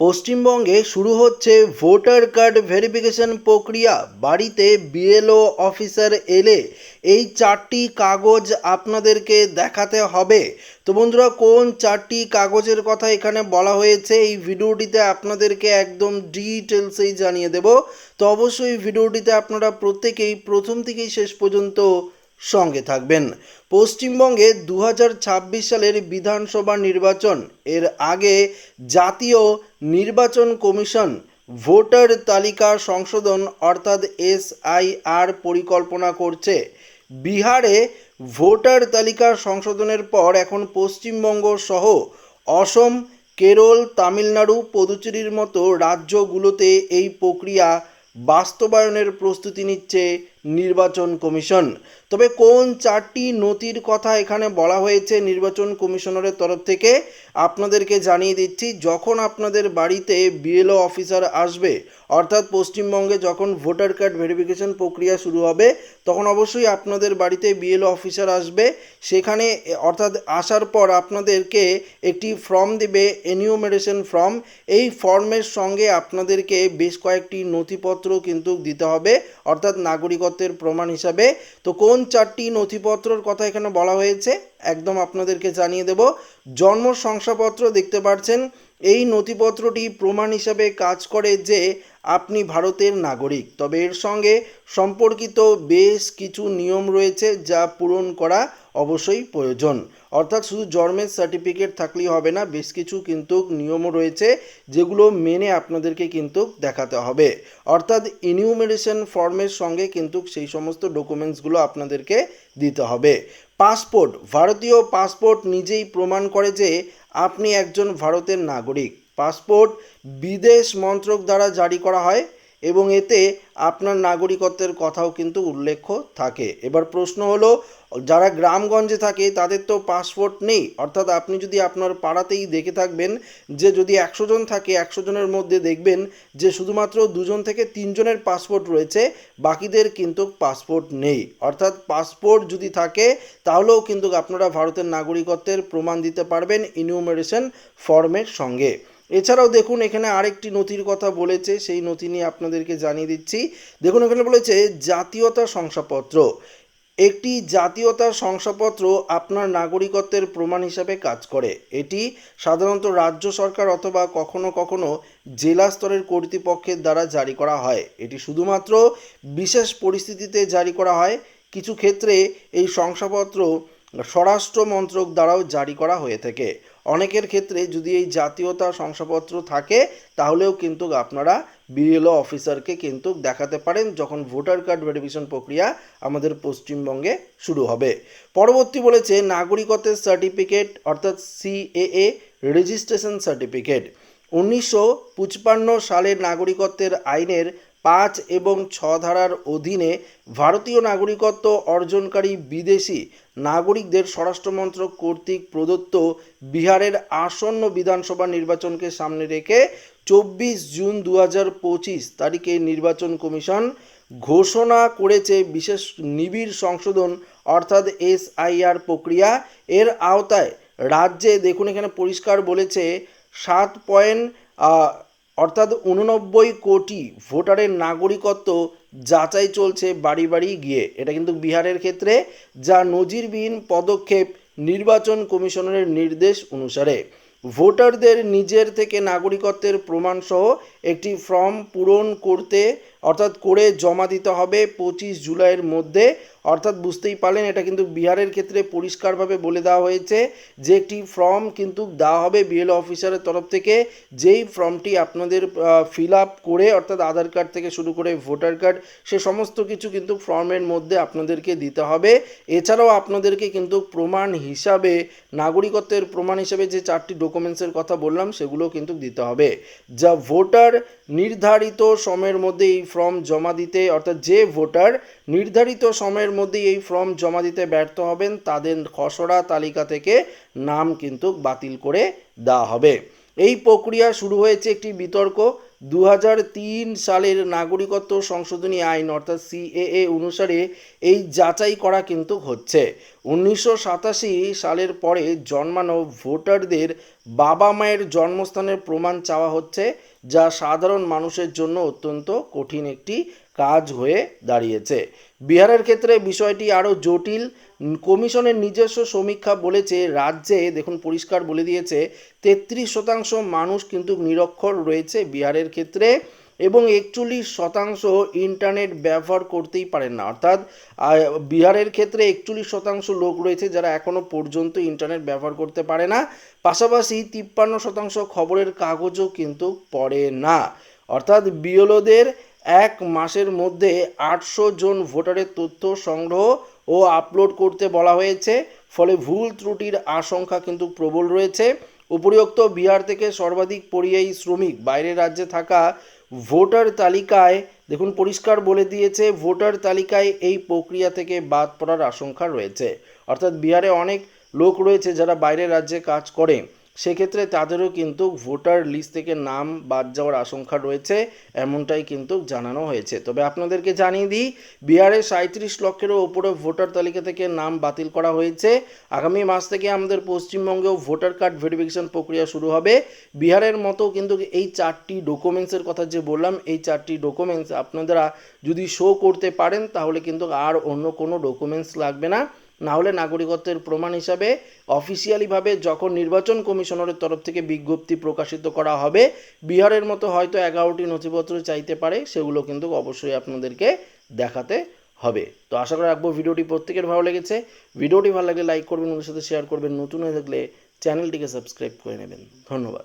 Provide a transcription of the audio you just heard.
পশ্চিমবঙ্গে শুরু হচ্ছে ভোটার কার্ড ভেরিফিকেশন প্রক্রিয়া। বাড়িতে বিএলও অফিসার এলে এই চারটি কাগজ আপনাদেরকে দেখাতে হবে। তো বন্ধুরা, কোন চারটি কাগজের কথা এখানে বলা হয়েছে এই ভিডিওটিতে আপনাদেরকে একদম ডিটেলসেই জানিয়ে দেব। তো অবশ্যই ভিডিওটিতে আপনারা প্রত্যেকেই প্রথম থেকেই শেষ পর্যন্ত সঙ্গে থাকবেন। পশ্চিমবঙ্গে দু হাজার ছাব্বিশ সালের বিধানসভা নির্বাচন, এর আগে জাতীয় নির্বাচন কমিশন, ভোটার তালিকা সংশোধন অর্থাৎ এসআইআর পরিকল্পনা করছে। বিহারে ভোটার তালিকা সংশোধনের পর এখন পশ্চিমবঙ্গ সহ অসম, কেরল, তামিলনাড়ু, পুদুচেরির মতো রাজ্যগুলোতে এই প্রক্রিয়া বাস্তবায়নের প্রস্তুতি নিচ্ছে নির্বাচন কমিশন। তবে কোন চারটি নথির কথা এখানে বলা হয়েছে নির্বাচন কমিশনারের তরফ থেকে, আপনাদেরকে জানিয়ে দিচ্ছি, যখন আপনাদের বাড়িতে বিএলও অফিসার আসবে, অর্থাৎ পশ্চিমবঙ্গে যখন ভোটার কার্ড ভেরিফিকেশন প্রক্রিয়া শুরু হবে, তখন অবশ্যই আপনাদের বাড়িতে বিএলও অফিসার আসবে। সেখানে, অর্থাৎ আসার পর আপনাদেরকে একটি ফর্ম দেবে এনিউমেরেশন ফর্ম এই ফর্মের সঙ্গে আপনাদেরকে বেশ কয়েকটি নথিপত্র কিন্তু দিতে হবে, অর্থাৎ নাগরিকত্বের প্রমাণ হিসাবে। তো কোন চারটি নথিপত্রর কথা এখানে বলা হয়েছে। একদম আপনাদেরকে জানিয়ে দেব, জন্ম শংসাপত্র দেখতে পাচ্ছেন এই নথিপত্রটি প্রমাণ হিসাবে কাজ করে যে আপনি ভারতের নাগরিক। তবে এর সঙ্গে সম্পর্কিত বেশ কিছু নিয়ম রয়েছে যা পূরণ করা অবশ্যই প্রয়োজন। অর্থাৎ শুধু জন্মের সার্টিফিকেট থাকলেই হবে না, বেশ কিছু কিন্তু নিয়মও রয়েছে যেগুলো মেনে আপনাদেরকে কিন্তু দেখাতে হবে। অর্থাৎ ইনিউমেরেশন ফর্মের সঙ্গে কিন্তু সেই সমস্ত ডকুমেন্টসগুলো আপনাদেরকে দিতে হবে। পাসপোর্ট, ভারতীয় পাসপোর্ট নিজেই প্রমাণ করে যে আপনি একজন ভারতের নাগরিক। পাসপোর্ট বিদেশ মন্ত্রক দ্বারা জারি করা হয় এবং এতে আপনার নাগরিকত্বের কথাও কিন্তু উল্লেখ থাকে। এবার প্রশ্ন হলো, যারা গ্রামগঞ্জে থাকে তাদের তো পাসপোর্ট নেই। অর্থাৎ আপনি যদি আপনার পাড়াতেই দেখে থাকবেন যে যদি একশো জন থাকে, একশো জনের মধ্যে দেখবেন যে শুধুমাত্র দুজন থেকে তিনজনের পাসপোর্ট রয়েছে, বাকিদের কিন্তু পাসপোর্ট নেই। অর্থাৎ পাসপোর্ট যদি থাকে, তাহলেও কিন্তু আপনারা ভারতের নাগরিকত্বের প্রমাণ দিতে পারবেন ইনিউমারেশন ফর্মের সঙ্গে। এছাড়াও দেখুন, এখানে আরেকটি নথির কথা বলেছে, সেই নথি নিয়ে আপনাদেরকে জানিয়ে দিচ্ছি। দেখুন, এখানে বলেছে, জাতীয়তা শংসাপত্র। একটি জাতীয়তা শংসাপত্র আপনার নাগরিকত্বের প্রমাণ হিসাবে কাজ করে। এটি সাধারণত রাজ্য সরকার অথবা কখনো কখনো জেলা স্তরের কর্তৃপক্ষের দ্বারা জারি করা হয়। এটি শুধুমাত্র বিশেষ পরিস্থিতিতে জারি করা হয়। কিছু ক্ষেত্রে এই শংসাপত্র স্বরাষ্ট্র মন্ত্রক দ্বারাও জারি করা হয়ে থাকে। অনেকের ক্ষেত্রে যদি এই জাতীয়তা শংসাপত্র থাকে, তাহলেও কিন্তু আপনারা বিএলও অফিসারকে কিন্তু দেখাতে পারেন যখন ভোটার কার্ড ভেরিফিকেশন প্রক্রিয়া আমাদের পশ্চিমবঙ্গে শুরু হবে। পরবর্তী বলেছে, নাগরিকত্বের সার্টিফিকেট অর্থাৎ সিএএ রেজিস্ট্রেশন সার্টিফিকেট। উনিশশো সালের নাগরিকত্বের আইনের পাঁচ এবং ছ ধারার অধীনে ভারতীয় নাগরিকত্ব অর্জনকারী বিদেশি নাগরিকদের স্বরাষ্ট্রমন্ত্রক কর্তৃক প্রদত্ত বিহারের আসন্ন বিধানসভা নির্বাচনকে সামনে রেখে চব্বিশ জুন দু হাজার পঁচিশ তারিখে নির্বাচন কমিশন ঘোষণা করেছে বিশেষ নিবিড় সংশোধন অর্থাৎ এসআইআর প্রক্রিয়া। এর আওতায় রাজ্যে দেখুন এখানে পরিষ্কার বলেছে সাত পয়েন্ট অর্থাৎ উননব্বই কোটি ভোটারের নাগরিকত্ব যাচাই চলছে বাড়ি বাড়ি গিয়ে। এটা কিন্তু বিহারের ক্ষেত্রে যা নজিরবিহীন পদক্ষেপ নির্বাচন কমিশনের নির্দেশ অনুসারে। ভোটারদের নিজের থেকে নাগরিকত্বের প্রমাণসহ একটি ফর্ম পূরণ করতে অর্থাৎ করে জমা দিতে হবে পঁচিশ জুলাইয়ের মধ্যে। অর্থাৎ বুঝতেই পারলেন, এটা কিন্তু বিহারের ক্ষেত্রে পরিষ্কারভাবে বলে দেওয়া হয়েছে যে একটি ফর্ম কিন্তু দেওয়া হবে বিএলও অফিসারের তরফ থেকে। যেই ফর্মটি আপনাদের ফিল আপ করে, অর্থাৎ আধার কার্ড থেকে শুরু করে ভোটার কার্ড, সে সমস্ত কিছু কিন্তু ফর্মের মধ্যে আপনাদেরকে দিতে হবে। এছাড়াও আপনাদেরকে কিন্তু প্রমাণ হিসাবে, নাগরিকত্বের প্রমাণ হিসাবে যে চারটি ডকুমেন্টসের কথা বললাম, সেগুলো কিন্তু দিতে হবে। যা ভোটার নির্ধারিত সময়ের মধ্যে এই ফর্ম জমা দিতে, অর্থাৎ যে ভোটার নির্ধারিত সময়ের মধ্যে এই ফর্ম জমা দিতে ব্যর্থ হবেন, তাদের খসড়া তালিকা থেকে নাম কিন্তু বাতিল করে দেওয়া হবে। এই প্রক্রিয়া শুরু হয়েছে একটি বিতর্ক। দু সালের নাগরিকত্ব সংশোধনী আইন, অর্থাৎ সিএএ অনুসারে এই যাচাই করা কিন্তু হচ্ছে। উনিশশো সাতাশি সালের পরে জন্মানো ভোটারদের বাবা মায়ের জন্মস্থানের প্রমাণ চাওয়া হচ্ছে। যা সাধারণ মানুষের জন্য অত্যন্ত কঠিন একটি কাজ হয়ে দাঁড়িয়েছে। বিহারের ক্ষেত্রে বিষয়টি আরও জটিল। কমিশনের নিজস্ব সমীক্ষা বলেছে, রাজ্যে, দেখুন, পরিষ্কার বলে দিয়েছে, তেত্রিশ শতাংশ মানুষ কিন্তু নিরক্ষর রয়েছে বিহারের ক্ষেত্রে। এবং একচল্লিশ শতাংশ ইন্টারনেট ব্যবহার করতেই পারেন না। অর্থাৎ বিহারের ক্ষেত্রে একচল্লিশ শতাংশ লোক রয়েছে যারা এখনও পর্যন্ত ইন্টারনেট ব্যবহার করতে পারে না। পাশাপাশি তিপ্পান্ন শতাংশ খবরের কাগজও কিন্তু পড়ে না। অর্থাৎ, বিএলওদের এক মাসের মধ্যে আটশো জন ভোটারের তথ্য সংগ্রহ ও আপলোড করতে বলা হয়েছে। ফলে ভুল ত্রুটির আশঙ্কা কিন্তু প্রবল রয়েছে। উপরিউক্ত বিহার থেকে সর্বাধিক পরিযায়ী শ্রমিক বাইরের রাজ্যে থাকা ভোটার তালিকায়, দেখুন পরিষ্কার বলে দিয়েছে, ভোটার তালিকায় এই প্রক্রিয়া থেকে বাদ পড়ার আশঙ্কা রয়েছে। অর্থাৎ বিহারে অনেক লোক রয়েছে যারা বাইরের রাজ্যে কাজ করে। সেক্ষেত্রে তাদেরও কিন্তু ভোটার লিস্ট থেকে নাম বাদ যাওয়ার আশঙ্কা রয়েছে, এমনটাই কিন্তু জানানো হয়েছে। তবে আপনাদেরকে জানিয়ে দিই, বিহারে সাঁত্রিশ লক্ষেরও ওপরে ভোটার তালিকা থেকে নাম বাতিল করা হয়েছে। আগামী মাস থেকে আমাদের পশ্চিমবঙ্গেও ভোটার কার্ড ভেরিফিকেশন প্রক্রিয়া শুরু হবে। বিহারের মতো কিন্তু এই চারটি ডকুমেন্টসের কথা যে বললাম, এই চারটি ডকুমেন্টস আপনারা যদি শো করতে পারেন, তাহলে কিন্তু আর অন্য কোনো ডকুমেন্টস লাগবে না। না হলে নাগরিকত্বের প্রমাণ হিসাবে অফিসিয়ালিভাবে যখন নির্বাচন কমিশনারের তরফ থেকে বিজ্ঞপ্তি প্রকাশিত করা হবে, বিহারের মতো হয়তো এগারোটি নথিপত্র চাইতে পারে, সেগুলো কিন্তু অবশ্যই আপনাদেরকে দেখাতে হবে। তো আশা করে রাখব ভিডিওটি প্রত্যেকের ভালো লেগেছে। ভিডিওটি ভালো লাগলে লাইক করবেন ওদের সাথে শেয়ার করবেন। নতুন হয়ে থাকলে চ্যানেলটিকে সাবস্ক্রাইব করে নেবেন। ধন্যবাদ।